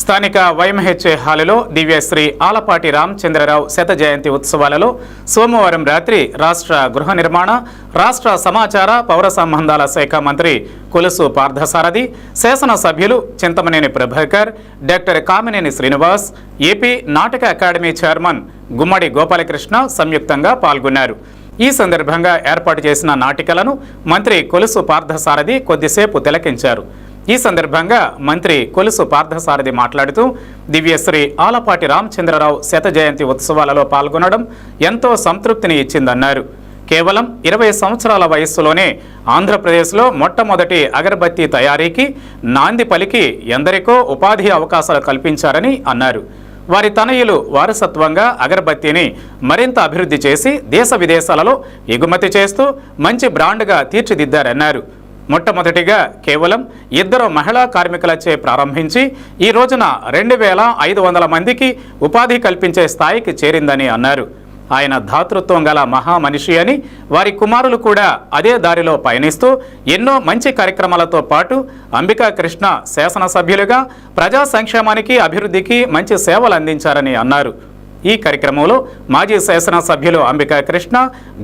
స్థానిక వైఎంహెచ్ఏ హాలులో దివ్యశ్రీ ఆలపాటి రామచంద్రరావు శత జయంతి ఉత్సవాలలో సోమవారం రాత్రి రాష్ట్ర గృహ నిర్మాణ రాష్ట్ర సమాచార పౌర సంబంధాల శాఖ మంత్రి కొలుసు పార్థసారథి శాసనసభ్యులు Chintamaneni Prabhakar doctor Kamineni Srinivas AP Nataka academy chairman Gummadi Gopalakrishna సంయుక్తంగా పాల్గొన్నారు. ఈ సందర్భంగా ఏర్పాటు చేసిన నాటికలను మంత్రి కొలుసు పార్థసారథి కొద్దిసేపు తిలకించారు. ఈ సందర్భంగా మంత్రి కొలుసు పార్థసారథి మాట్లాడుతూ దివ్యశ్రీ ఆలపాటి రామచంద్రరావు శత జయంతి ఉత్సవాలలో పాల్గొనడం ఎంతో సంతృప్తిని ఇచ్చిందన్నారు. కేవలం ఇరవై సంవత్సరాల వయస్సులోనే ఆంధ్రప్రదేశ్లో మొట్టమొదటి అగరబత్తి తయారీకి నాంది పలికి ఎందరికో ఉపాధి అవకాశాలు కల్పించారని అన్నారు. వారి తనయులు వారసత్వంగా అగరబత్తిని మరింత అభివృద్ధి చేసి దేశ విదేశాలలో ఎగుమతి చేస్తూ మంచి బ్రాండ్గా తీర్చిదిద్దారన్నారు. మొట్టమొదటిగా కేవలం ఇద్దరు మహిళా కార్మికులచే ప్రారంభించి ఈ రోజున రెండు వేల ఐదు వందల మందికి ఉపాధి కల్పించే స్థాయికి చేరిందని అన్నారు. ఆయన ధాతృత్వం గల మహామనిషి అని వారి కుమారులు కూడా అదే దారిలో పయనిస్తూ ఎన్నో మంచి కార్యక్రమాలతో పాటు అంబికా కృష్ణ శాసనసభ్యులుగా ప్రజా సంక్షేమానికి అభివృద్ధికి మంచి సేవలు అందించారని అన్నారు. ఈ కార్యక్రమంలో మాజీ శాసనసభ్యులు అంబికా కృష్ణ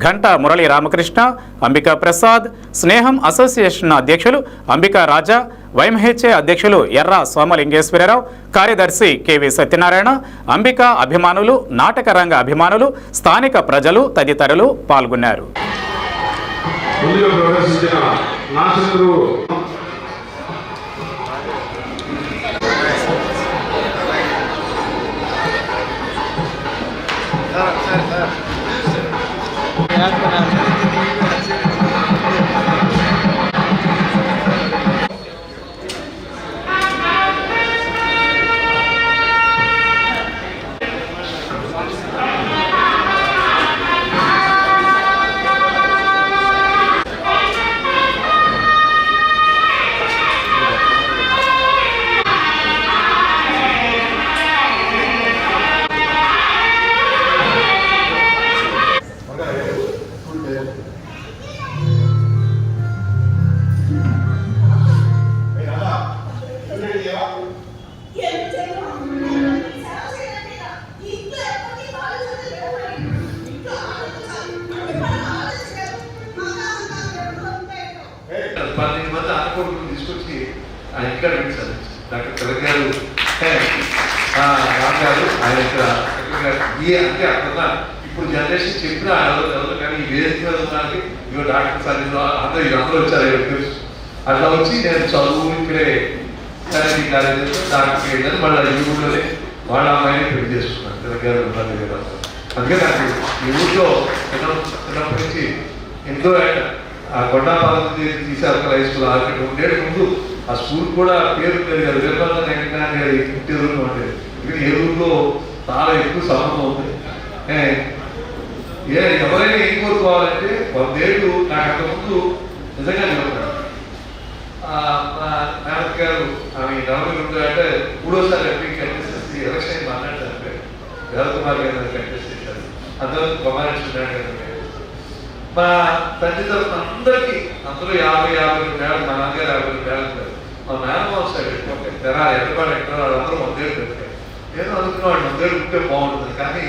ఘంటా మురళి రామకృష్ణ అంబికా ప్రసాద్ స్నేహం అసోసియేషన్ అధ్యక్షులు అంబికా రాజా వైఎంహెచ్ఏ అధ్యక్షులు ఎర్ర సోమలింగేశ్వరరావు కార్యదర్శి కెవి సత్యనారాయణ అంబికా అభిమానులు నాటక రంగ అభిమానులు స్థానిక ప్రజలు తదితరులు పాల్గొన్నారు. ஆட் பண்ணாங்க నాశకుడు తీసుకొచ్చి ఇక్కడ పెట్టారు. డాక్టర్ కలర్ గారు రామ్ గారు ఆయన యొక్క ఈ అంటే అక్కడ ఇప్పుడు జనరేషన్ చెప్పిన ఎవరు కానీ ఈ వేదిక మీద ఉన్నానికి ఇవ్వ డాక్టర్ సార్ అందరూ అందరూ వచ్చారు తెలుసు అట్లా వచ్చి నేను చదువు ఇక్కడే సరే కాలేజీలో డాక్టర్ అయ్యిందని మళ్ళీ ఈ ఊళ్ళోనే వాళ్ళ అమ్మాయిని పెళ్ళి చేసుకున్నాను. తెలంగాణ గారు కదా అందుకే నాకు ఈ ఊళ్ళో చిన్నప్పటి నుంచి ఎంతో ఆ కొండాపాలెం తీశారు ఒక హై స్కూల్ ఆరు ఉండేది ముందు. ఆ స్కూల్ కూడా పేరు ఉండేది కదా వీరభద్ర వెంకటనారాయణ గారి ఇంటి ఊరిలో ఉండేది ఇక్కడ ఏ చాలా ఎక్కువ సంబంధం ఉంది. ఏ, ఎవరైనా ఏం కోరుకోవాలంటే వందేళ్ళు నాకు అంతకుముందు నిజంగా చెప్పాను మా గారు ఆమె నవమి అంటే మూడోసారి ఎంపీ కంటెస్ట్ ఎలక్షన్ మాట్లాడతారు మాట్లాడారు కుమార్ గారు కంటెస్ట్ చేశారు. అందరూ కుమారేశ్వర గారు. మా తల్లిదండ్రులు అందరికీ అందరూ యాభై యాభై రెండు మా నాన్నగారు యాభై రెండు మా మేనమ్మ వస్తాడు ఒక తెర ఎక్కడ ఎక్కడ అందరూ వందేళ్ళు పెట్టారు నేను అనుకున్నాడు మన దగ్గర ఉంటే బాగుంటుంది కానీ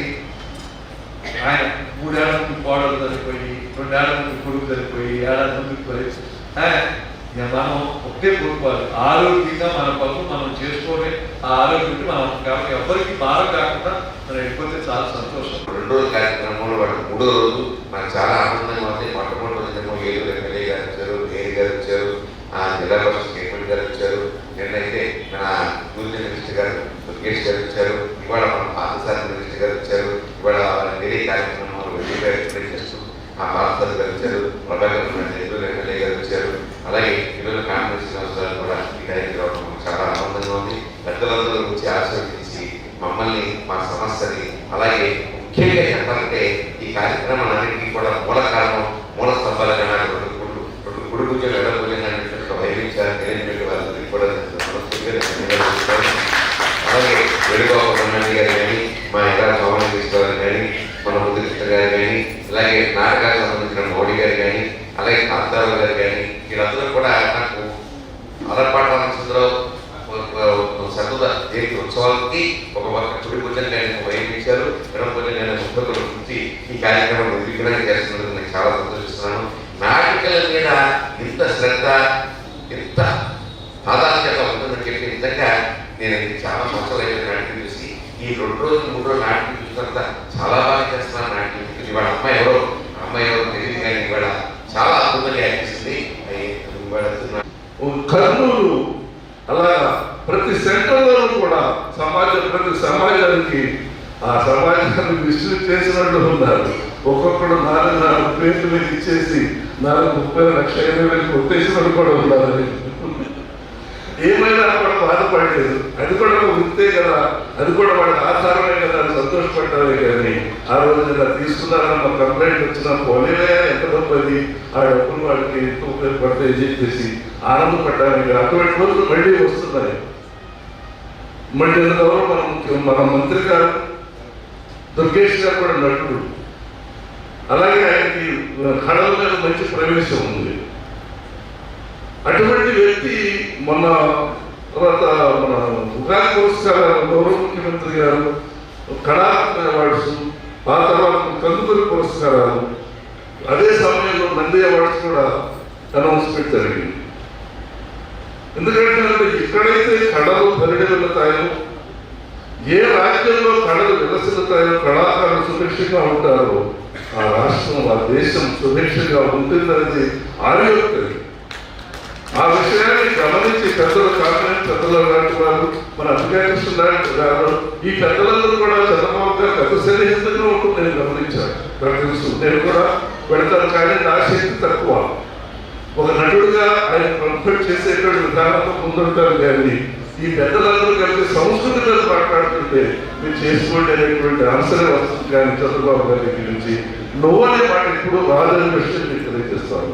ఆయన మూడేళ్ళ ముందు కోడలు చనిపోయి రెండేళ్ళ ముందు కొడుకు చనిపోయి ఏడాది ముందు పోయి మనం ఒకటే కోరుకోవాలి. ఆరోగ్యంగా మన పనులు మనం చేసుకొని ఆ ఆరోగ్యం మనం కాబట్టి ఎవరికి బాధ కాకుండా మనం ఎక్కువ చాలా సంతోషం. రెండో కార్యక్రమంలో వాడు మూడో రోజు మనకు చాలా ఆనందం ఉంది మొట్టమొదటి రోజేమో ఏలూరు ఎమ్మెల్యే గారు వచ్చారు మేరీ గారు వచ్చారు ఆ జిల్లా పరిషత్ స్టేట్మెంట్ గారు వచ్చారు నిన్నైతే మన టూరిజం మినిస్టర్ గారు దుర్గేష్ గారు వచ్చారు. ఇవాళ మన పాతసారి మినిస్టర్ గారు వచ్చారు. ఇవాళ వేరే కార్యక్రమంలో వెళ్ళి ఎక్స్ప్లెయిన్ చేస్తూ ఆ పాతసారి గారు వచ్చారు ప్రభాకర్ మన ఏలూరు ఎమ్మెల్యే గారు వచ్చారు అలాగే ఈరోజు కాంగ్రెస్ శ్రీనివాసరావు కూడా ఈ కార్యక్రమం రావడం మాకు చాలా ఆనందంగా ఉంది పెద్దలందరూ వచ్చి ఆశీర్వదించి మమ్మల్ని మా సమస్యని అలాగే ముఖ్యంగా చెప్పాలంటే ఈ కార్యక్రమాలన్నింటినీ కూడా మూల కారణం మూల స్తంభాలుగా నాకు రెండు గుడు రెండు గుడి పూజలు ఎడ పూజలు అనేటువంటి వైవించారు తెలియజేటువంటి వారందరికీ కూడా నేను మనస్ఫూర్తిగా ధన్యవాదాలు అలాగే వేణుగోపాల బ్రహ్మాండి గారు కానీ మా ఎర్ర సోమేశ్వర గారు కానీ మన ముద్దుకృష్ణ గారు కానీ అలాగే నాటకాలకు సంబంధించిన మోడీ గారు కానీ అలాగే కాంతారావు గారు కానీ వీళ్ళందరూ కూడా నాకు అలపాట రామచంద్రరావు సర్వద జయంతి ఉత్సవాలకి ఒక పక్క చుడి పూజలు నేను వహించారు ఎడమ పూజలు నేను ముఖ్యకులు ఉంచి ఈ కార్యక్రమం నిర్విఘ్నంగా చేస్తున్నందుకు నేను చాలా సంతోషిస్తున్నాను. నాటికల మీద ఇంత శ్రద్ధ ఇంత ప్రాధాన్యత ఉంటుందని చెప్పి నిజంగా నేను ఇది చాలా సంవత్సరాలు అయిన నాటికి చూసి ఈ రెండు రోజులు మూడు రోజులు నాటికి చూసినంత చాలా బాగా చేస్తున్నాను నాటికి ఇవాళ అమ్మాయి ఎవరో? అమ్మాయి ఎవరో తెలియదు కానీ ఇవాళ చాలా అద్భుతంగా అనిపిస్తుంది. కర్నూలు అలా ప్రతి సెంటర్లో కూడా సమాజం ప్రతి సమాజానికి ఆ సమాజాన్ని విస్తృతి చేసినట్టు ఉన్నారు. ఒక్కొక్కడు నాలుగు నాలుగు పేర్లు మీద ఇచ్చేసి నాలుగు ముప్పై లక్షల ఇరవై వేలు కొట్టేసినట్టు కూడా ఉన్నారు ఏమైనా కూడా బాధపడలేదు. అది కూడా ఉంటే కదా. అది కూడా వాళ్ళకి ఆధారమే కదా. అని కానీ ఆ రోజు ఇలా తీసుకున్నారన్న కంప్లైంట్ వచ్చినా పోలేవే ఎంత డబ్బు ఆ డబ్బులు వాళ్ళకి ఎంత ఉపయోగపడతాయి చెప్పేసి ఆనందపడ్డానికి అటువంటి రోజులు మళ్ళీ వస్తున్నాయి. మళ్ళీ ఎవరో మన ముఖ్యం మన మంత్రి గారు దుర్గేష్ గారు కూడా నటుడు. అలాగే ఆయనకి కళల మీద మంచి ప్రవేశం ఉంది. అటువంటి వ్యక్తి మొన్న తర్వాత మన ఉగాది పురస్కారాలు గౌరవ ముఖ్యమంత్రి గారు కళాత్మ అవార్డ్స్ ఆ తర్వాత కందుకూరి పురస్కారాలు అదే సమయంలో నంది అవార్డ్స్ కూడా అనౌన్స్మెంట్ జరిగింది. ఎందుకంటే ఎక్కడైతే కళలు వెళ్తాయో ఏ రాజ్యంలో కళలు విలసిల్లుతాయో కళాకారులు సురక్షితంగా ఉంటారో ఆ రాష్ట్రం ఆ దేశం సురక్షితంగా ఉంటుందనేది ఆర్యోక్తి ఆ విషయాన్ని గమనించి పెద్దలు కాకుండా పెద్దలు లాంటి వాళ్ళు మన అధికారులు లాంటి గారు ఈ పెద్దలందరూ కూడా చంద్రబాబు గారు పెద్ద సన్నిహితంగా ఉంటుంది నేను గమనించాను. నాకు తెలుసు నేను కూడా పెడతాను కానీ నా శక్తి తక్కువ. ఒక నటుడుగా ఆయన కంఫర్ట్ చేసేటువంటి విధానంతో ముందుంటారు కానీ ఈ పెద్దలందరూ కలిసి సంస్కృతి మీద మాట్లాడుతుంటే మీరు చేసుకోండి అనేటువంటి ఆన్సరే వస్తుంది కానీ చంద్రబాబు గారి దగ్గర నుంచి. నువ్వు అనే మాట ఇప్పుడు రాదని విషయం మీకు తెలియజేస్తాను.